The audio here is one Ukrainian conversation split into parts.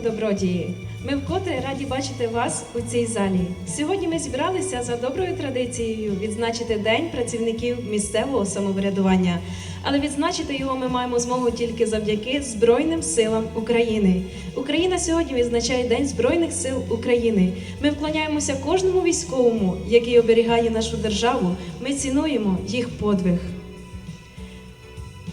добродії! Ми вкотре раді бачити вас у цій залі. Сьогодні ми зібралися за доброю традицією відзначити День працівників місцевого самоврядування. Але відзначити його ми маємо змогу тільки завдяки Збройним силам України. Україна сьогодні відзначає День Збройних сил України. Ми вклоняємося кожному військовому, який оберігає нашу державу. Ми цінуємо їх подвиг.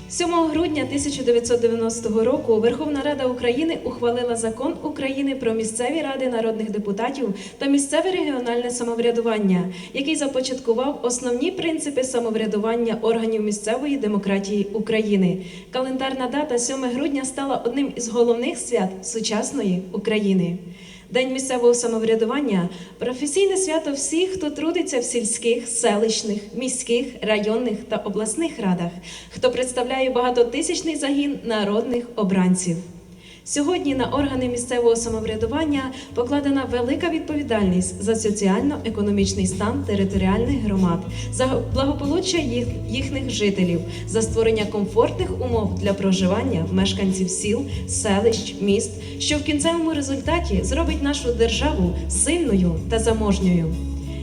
7 грудня 1990 року Верховна Рада України ухвалила закон України про місцеві ради народних депутатів та місцеве регіональне самоврядування, який започаткував основні принципи самоврядування органів місцевої демократії України. Календарна дата 7 грудня стала одним із головних свят сучасної України. День місцевого самоврядування професійне свято всіх, хто трудиться в сільських, селищних, міських, районних та обласних радах, хто представляє багатотисячний загін народних обранців. Сьогодні на органи місцевого самоврядування покладена велика відповідальність за соціально-економічний стан територіальних громад, за благополуччя їх, їхніх жителів, за створення комфортних умов для проживання мешканців сіл, селищ, міст, що в кінцевому результаті зробить нашу державу сильною та заможньою.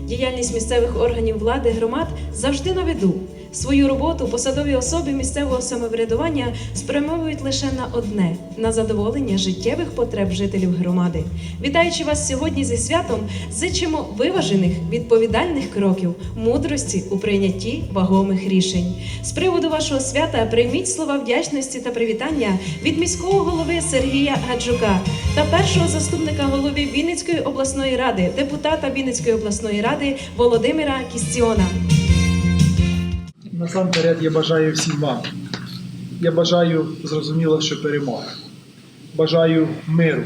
Діяльність місцевих органів влади громад завжди на виду. Свою роботу посадові особи місцевого самоврядування спрямовують лише на одне на задоволення життєвих потреб жителів громади. Вітаючи вас сьогодні зі святом, зичимо виважених відповідальних кроків, мудрості у прийнятті вагомих рішень. З приводу вашого свята прийміть слова вдячності та привітання від міського голови Сергія Гаджука та першого заступника голови Вінницької обласної ради, депутата Вінницької обласної ради Володимира Кістіона. Насамперед я бажаю всім вам. Я бажаю зрозуміло, що перемоги. Бажаю миру.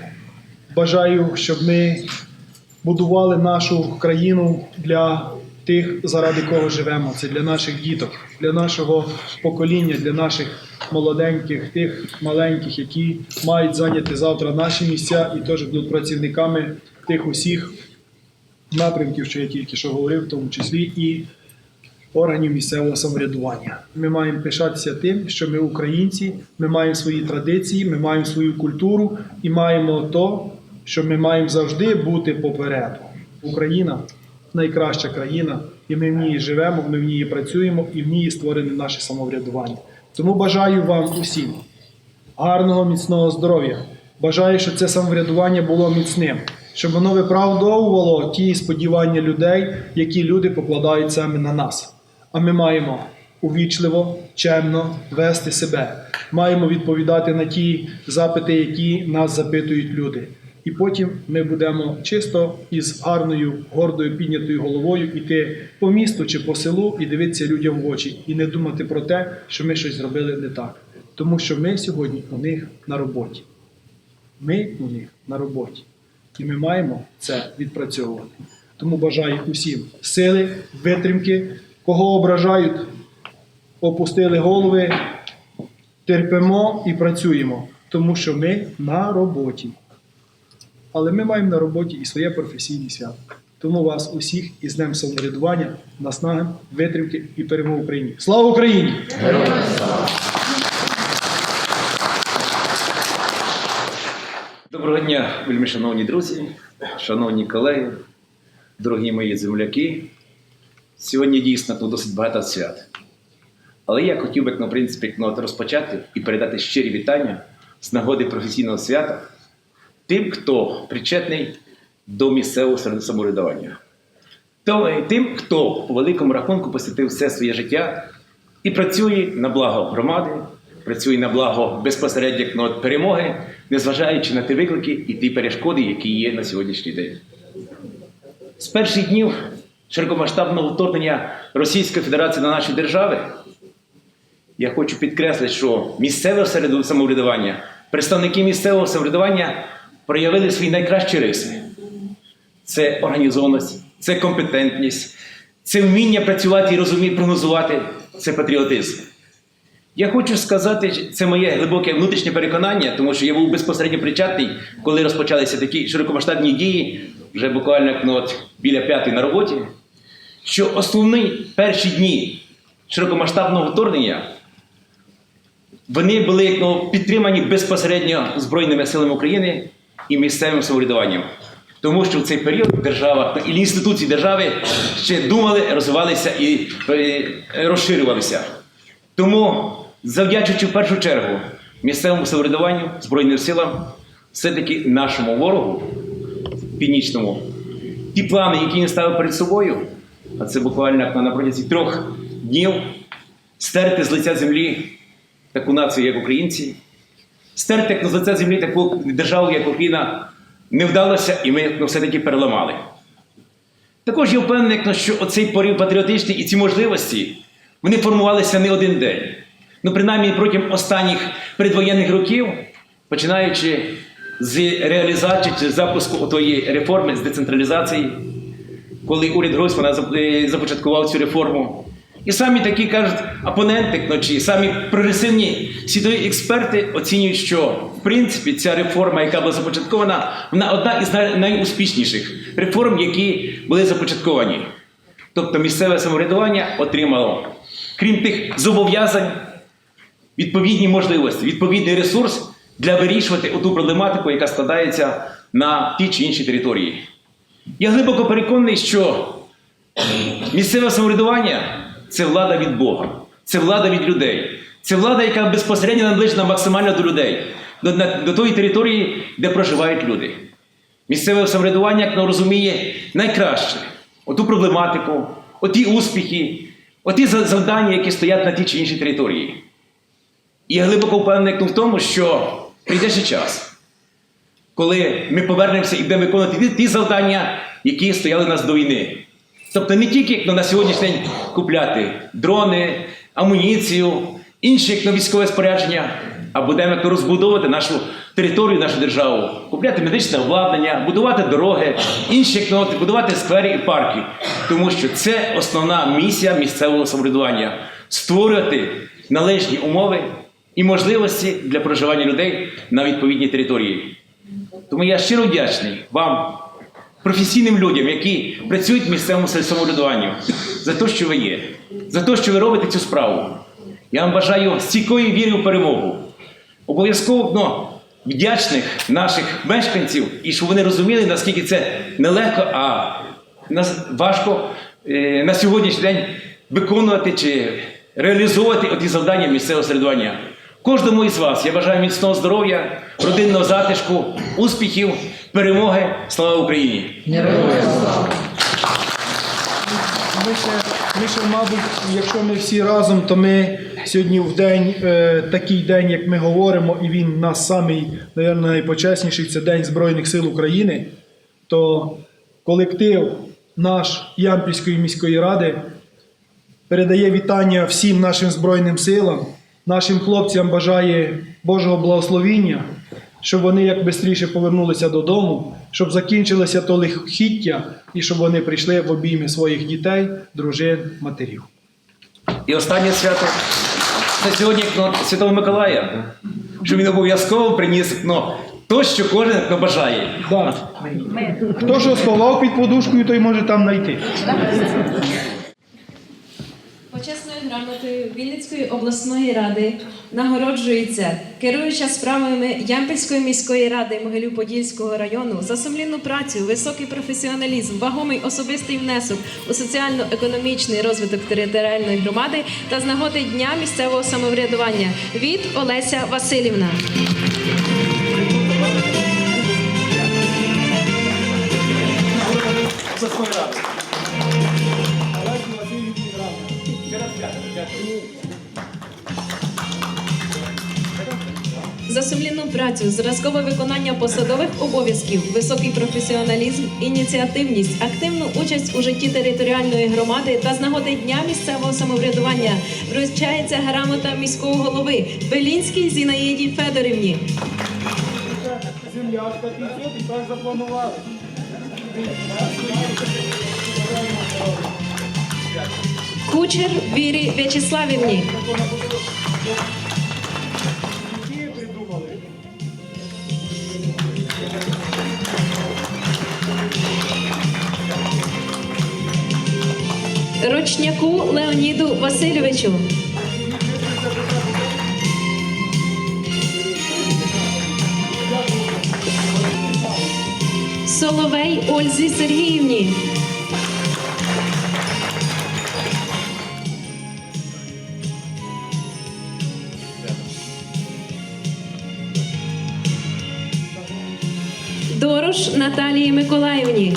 Бажаю, щоб ми будували нашу країну для тих, заради кого живемо. Це для наших діток, для нашого покоління, для наших молоденьких, тих маленьких, які мають зайняти завтра наші місця і теж будуть працівниками тих усіх напрямків, що я тільки що говорив, в тому числі і органів місцевого самоврядування. Ми маємо пишатися тим, що ми українці, ми маємо свої традиції, ми маємо свою культуру і маємо то, що ми маємо завжди бути попереду. Україна найкраща країна, і ми в ній живемо, ми в ній працюємо, і в ній створене наше самоврядування. Тому бажаю вам усім гарного, міцного здоров'я. Бажаю, щоб це самоврядування було міцним, щоб воно виправдовувало ті сподівання людей, які люди покладають саме на нас. А ми маємо увічливо, чемно вести себе, маємо відповідати на ті запити, які нас запитують люди. І потім ми будемо чисто із гарною, гордою піднятою головою йти по місту чи по селу і дивитися людям в очі, і не думати про те, що ми щось зробили не так. Тому що ми сьогодні у них на роботі. Ми у них на роботі. І ми маємо це відпрацьовувати. Тому бажаю усім сили, витримки, кого ображають, опустили голови, терпимо і працюємо, тому що ми на роботі. Але ми маємо на роботі і своє професійне свято. Тому вас усіх із Днем самоврядування, наснаги, витримки і перемоги Україні. Слава Україні! Доброго дня, вельми шановні друзі, шановні колеги, дорогі мої земляки. Сьогодні дійсно тут досить багато свят. Але я хотів би, ну, в принципі, ну, розпочати і передати щирі вітання з нагоди професійного свята тим, хто причетний до місцевого самоврядування. Тим, хто по великому рахунку посвятив все своє життя і працює на благо громади, працює на благо безпосередньо ну, перемоги, незважаючи на ті виклики і ті перешкоди, які є на сьогоднішній день. З перших днів широкомасштабного вторгнення Російської Федерації на наші держави я хочу підкреслити, що місцеве самоврядування, представники місцевого самоврядування проявили свої найкращі риси. Це організованість, це компетентність, це вміння працювати і розуміти, прогнозувати, це патріотизм. Я хочу сказати, це моє глибоке внутрішнє переконання, тому що я був безпосередньо причетний, коли розпочалися такі широкомасштабні дії, вже буквально ну, от, біля п'ятої на роботі, що основні перші дні широкомасштабного вторгнення вони були ну, підтримані безпосередньо Збройними силами України і місцевим самоврядуванням. Тому що в цей період держава і інституції держави ще думали, розвивалися і е, розширювалися. Тому, завдячуючи в першу чергу місцевому самоврядуванню, Збройним силам, все-таки нашому ворогу північному, ті плани, які він ставив перед собою, а це буквально на протязі трьох днів, стерти з лиця землі таку націю, як українці, стерти з лиця землі таку державу, як Україна, не вдалося, і ми ну, все-таки переламали. Також я впевнений, що оцей порив патріотичний і ці можливості вони формувалися не один день. Ну, принаймні протягом останніх передвоєнних років, починаючи з реалізації чи запуску тої реформи з децентралізації, коли уряд Гройсмана е, започаткував цю реформу. І самі такі кажуть опоненти, ну, самі прогресивні світові експерти оцінюють, що в принципі ця реформа, яка була започаткована, вона одна із найуспішніших реформ, які були започатковані. Тобто місцеве самоврядування отримало, крім тих зобов'язань, відповідні можливості, відповідний ресурс для вирішувати ту проблематику, яка складається на тій чи іншій території. Я глибоко переконаний, що місцеве самоврядування це влада від Бога, це влада від людей, це влада, яка безпосередньо наближена максимально до людей, до, до тої території, де проживають люди. Місцеве самоврядування, як воно розуміє, найкраще оту проблематику, оті успіхи, оті завдання, які стоять на тій чи іншій території. І я глибоко впевнений в тому, що прийде ще час, коли ми повернемося і будемо виконувати ті, завдання, які стояли у нас до війни. Тобто не тільки як на сьогоднішній день купляти дрони, амуніцію, інші як на військове спорядження, а будемо як розбудовувати нашу територію, нашу державу, купляти медичне обладнання, будувати дороги, інші як будувати сквери і парки. Тому що це основна місія місцевого самоврядування створювати належні умови і можливості для проживання людей на відповідній території. Тому я щиро вдячний вам, професійним людям, які працюють в місцевому самоврядуванні, за те, що ви є, за те, що ви робите цю справу. Я вам бажаю стійкої віри в перемогу. Обов'язково ну, вдячних наших мешканців, і щоб вони розуміли, наскільки це нелегко, а важко е, на сьогоднішній день виконувати чи реалізовувати оті завдання місцевого середування. Кожному із вас я бажаю міцного здоров'я, родинного затишку, успіхів, перемоги. Слава Україні! Ми ще, ми ще, мабуть, якщо ми всі разом, то ми сьогодні в день, е, такий день, як ми говоримо, і він у нас самий, мабуть, найпочесніший, це День Збройних сил України, то колектив наш Ямпільської міської ради передає вітання всім нашим Збройним силам, нашим хлопцям бажає Божого благословіння, щоб вони як швидше повернулися додому, щоб закінчилося то лихохіття і щоб вони прийшли в обійми своїх дітей, дружин, матерів. І останнє свято це сьогодні ну, Святого Миколая, що він обов'язково приніс ну, то, що кожен бажає. Да. Хто що сховав під подушкою, той може там знайти. Грамотою Вінницької обласної ради нагороджується керуюча справами Ямпільської міської ради Могилів-Подільського району за сумлінну працю, високий професіоналізм, вагомий особистий внесок у соціально-економічний розвиток територіальної громади та з нагоди Дня місцевого самоврядування від Олеся Васильівна. Сумлінну працю, зразкове виконання посадових обов'язків, високий професіоналізм, ініціативність, активну участь у житті територіальної громади та з нагоди дня місцевого самоврядування вручається грамота міського голови Белінській Зінаїді Федорівні. Землячка і так запланували. Кучер Вірі В'ячеславівні. Рочняку Леоніду Васильовичу. Соловей Ользі Сергіївні. Дорош Наталії Миколаївні.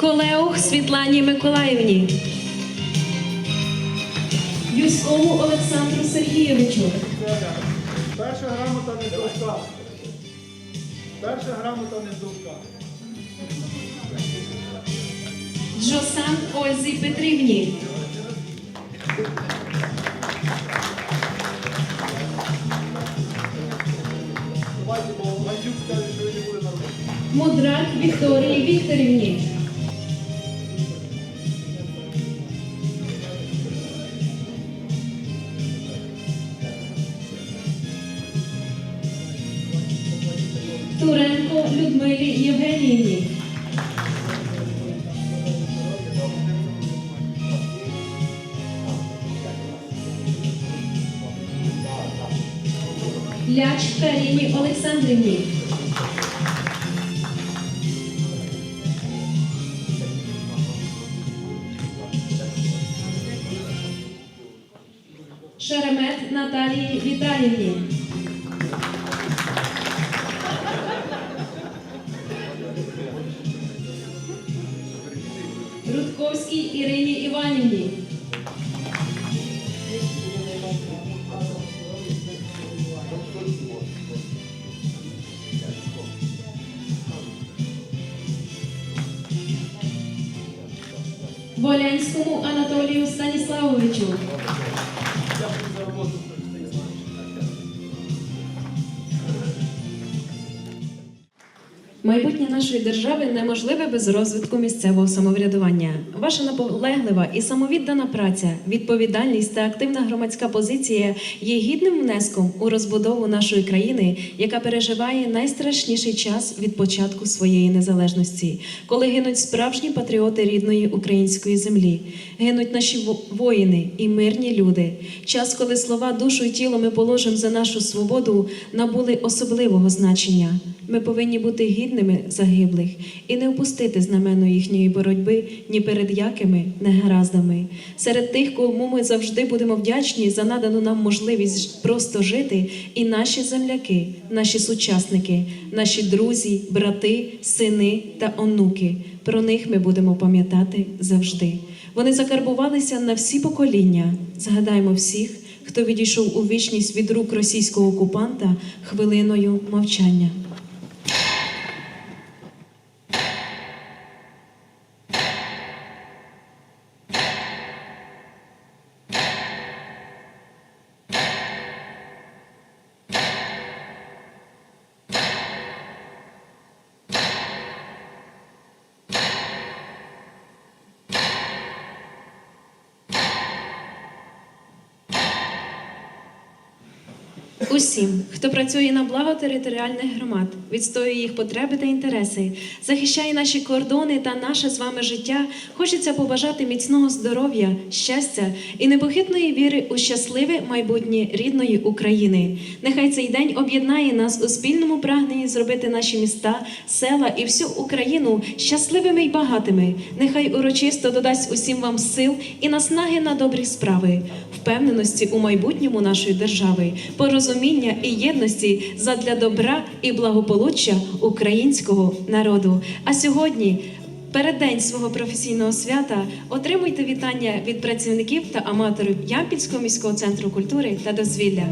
Колеух Світлані Миколаївні. Юськову Олександру Сергійовичу. Перша грамота не довка. Перша грамота не довка. Джосан Ользі Петрівні. Мудрак Вікторії Вікторівні. Ляч Каріні Олександрівні. Шеремет Наталії Віталіївні. Держави неможливе без розвитку місцевого самоврядування. Ваша наполеглива і самовіддана праця, відповідальність та активна громадська позиція є гідним внеском у розбудову нашої країни, яка переживає найстрашніший час від початку своєї незалежності, коли гинуть справжні патріоти рідної української землі, гинуть наші воїни і мирні люди. Час, коли слова душу і тіло ми положимо за нашу свободу, набули особливого значення. Ми повинні бути гідними загиблих і не впустити знамено їхньої боротьби ні перед якими негараздами. Серед тих, кому ми завжди будемо вдячні за надану нам можливість просто жити, і наші земляки, наші сучасники, наші друзі, брати, сини та онуки. Про них ми будемо пам'ятати завжди. Вони закарбувалися на всі покоління. Згадаємо всіх, хто відійшов у вічність від рук російського окупанта хвилиною мовчання. Усім, хто працює на благо територіальних громад, відстоює їх потреби та інтереси, захищає наші кордони та наше з вами життя, хочеться побажати міцного здоров'я, щастя і непохитної віри у щасливе майбутнє рідної України. Нехай цей день об'єднає нас у спільному прагненні зробити наші міста, села і всю Україну щасливими й багатими. Нехай урочисто додасть усім вам сил і наснаги на добрі справи, впевненості у майбутньому нашої держави, порозуміння і єдності задля добра і благополуччя українського народу. А сьогодні. Переддень свого професійного свята отримуйте вітання від працівників та аматорів Ямпільського міського центру культури та дозвілля.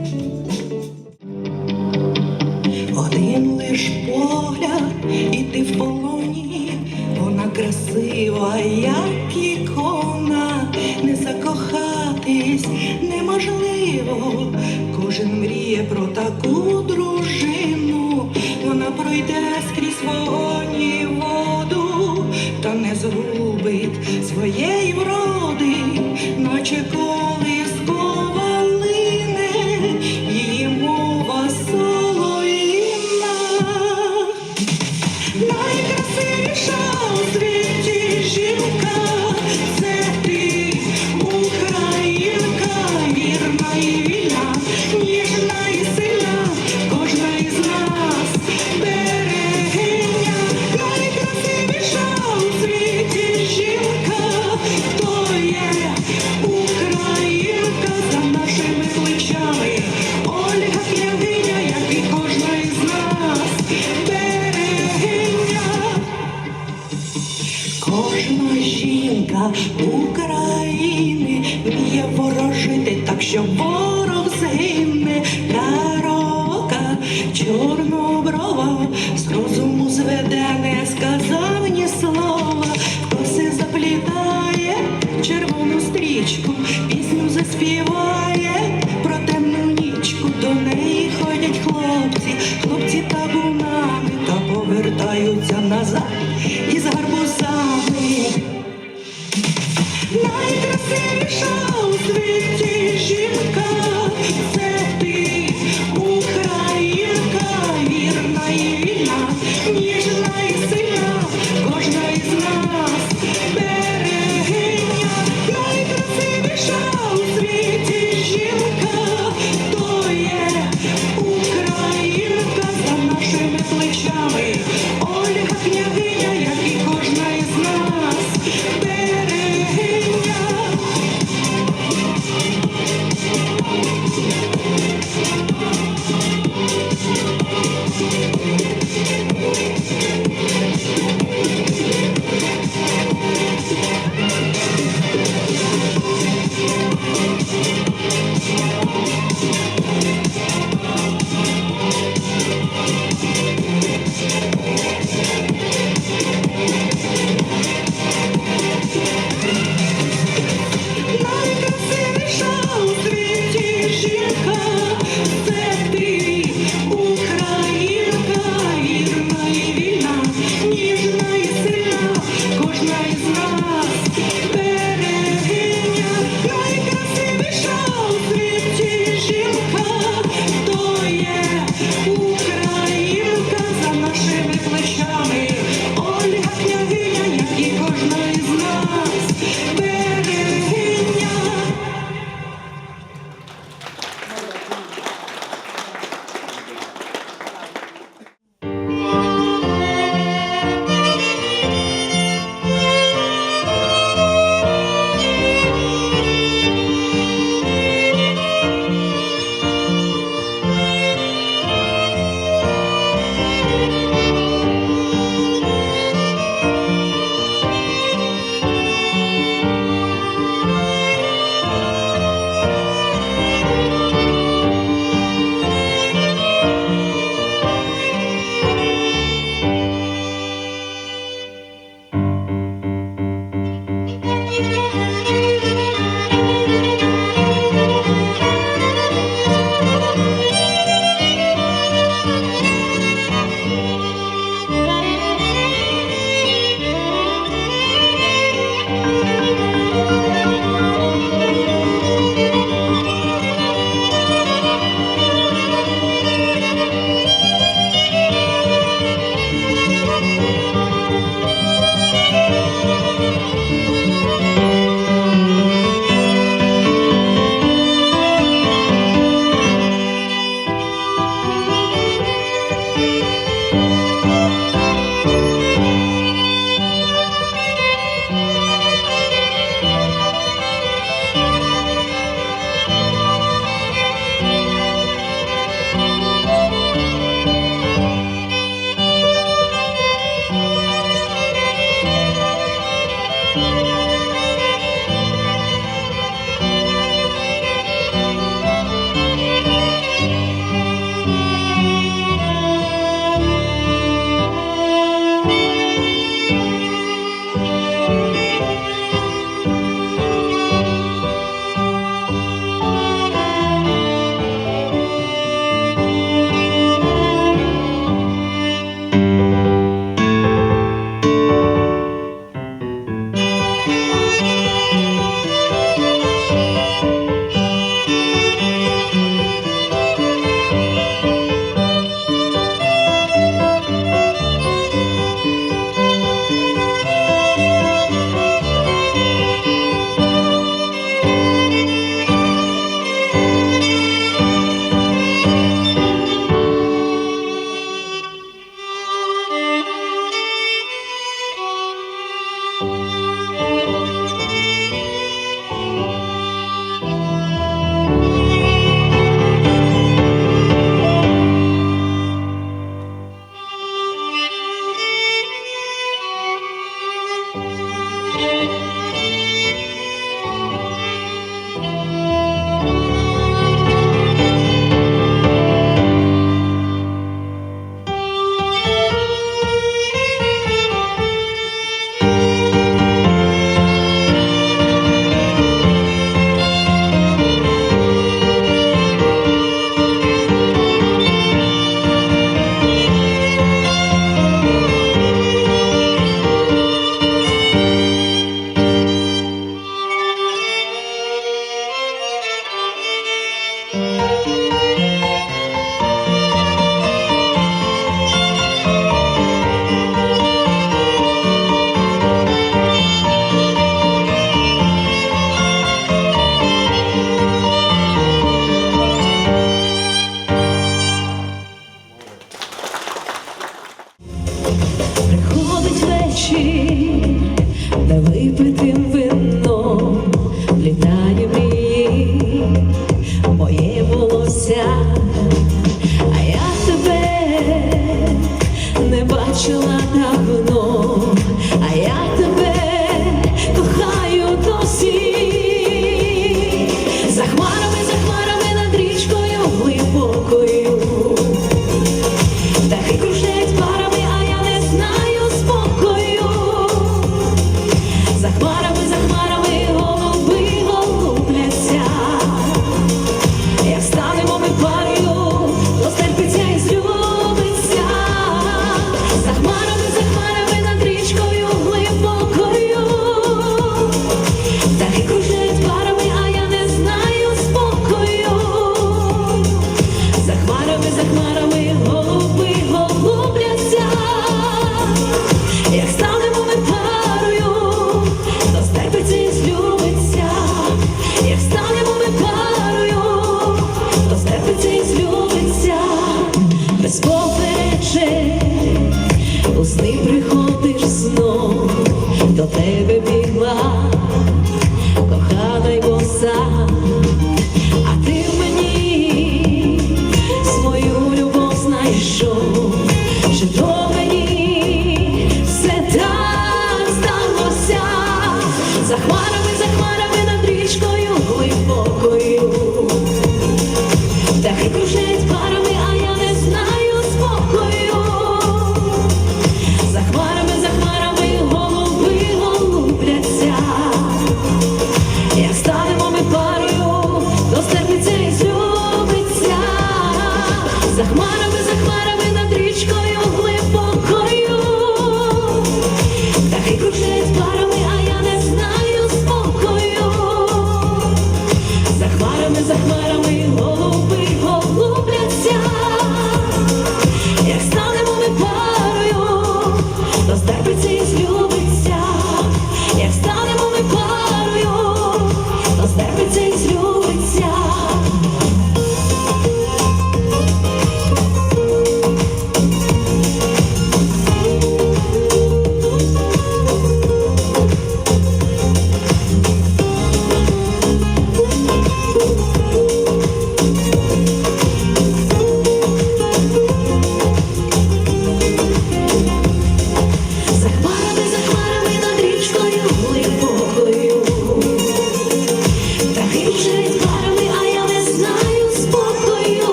Один лиш погляд, і ти в полоні, вона красива, як ікона, не закохатись неможливо. Кожен мріє про таку дружину, вона пройде скрізь вогонь і воду, та не згубить своєї вроди, наче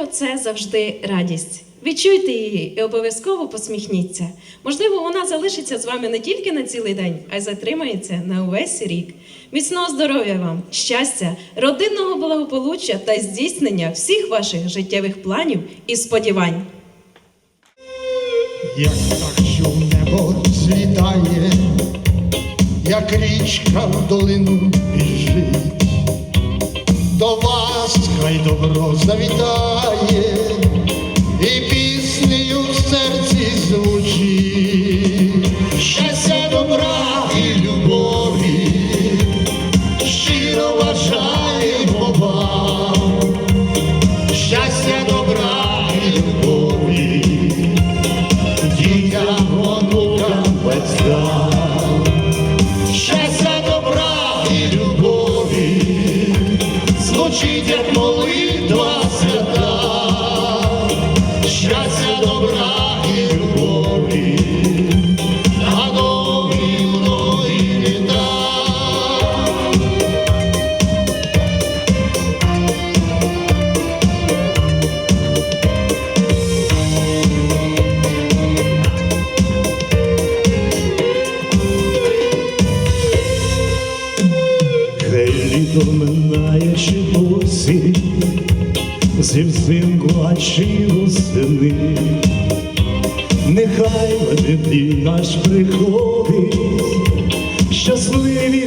свято це завжди радість. Відчуйте її і обов'язково посміхніться. Можливо, вона залишиться з вами не тільки на цілий день, а й затримається на увесь рік. Міцного здоров'я вам, щастя, родинного благополуччя та здійснення всіх ваших життєвих планів і сподівань. Як так небо світає, як річка в долину біжить. До вас дощ, хай добро завітає. зі взимку, а чи восени, нехай ведний наш приходить, щасливі.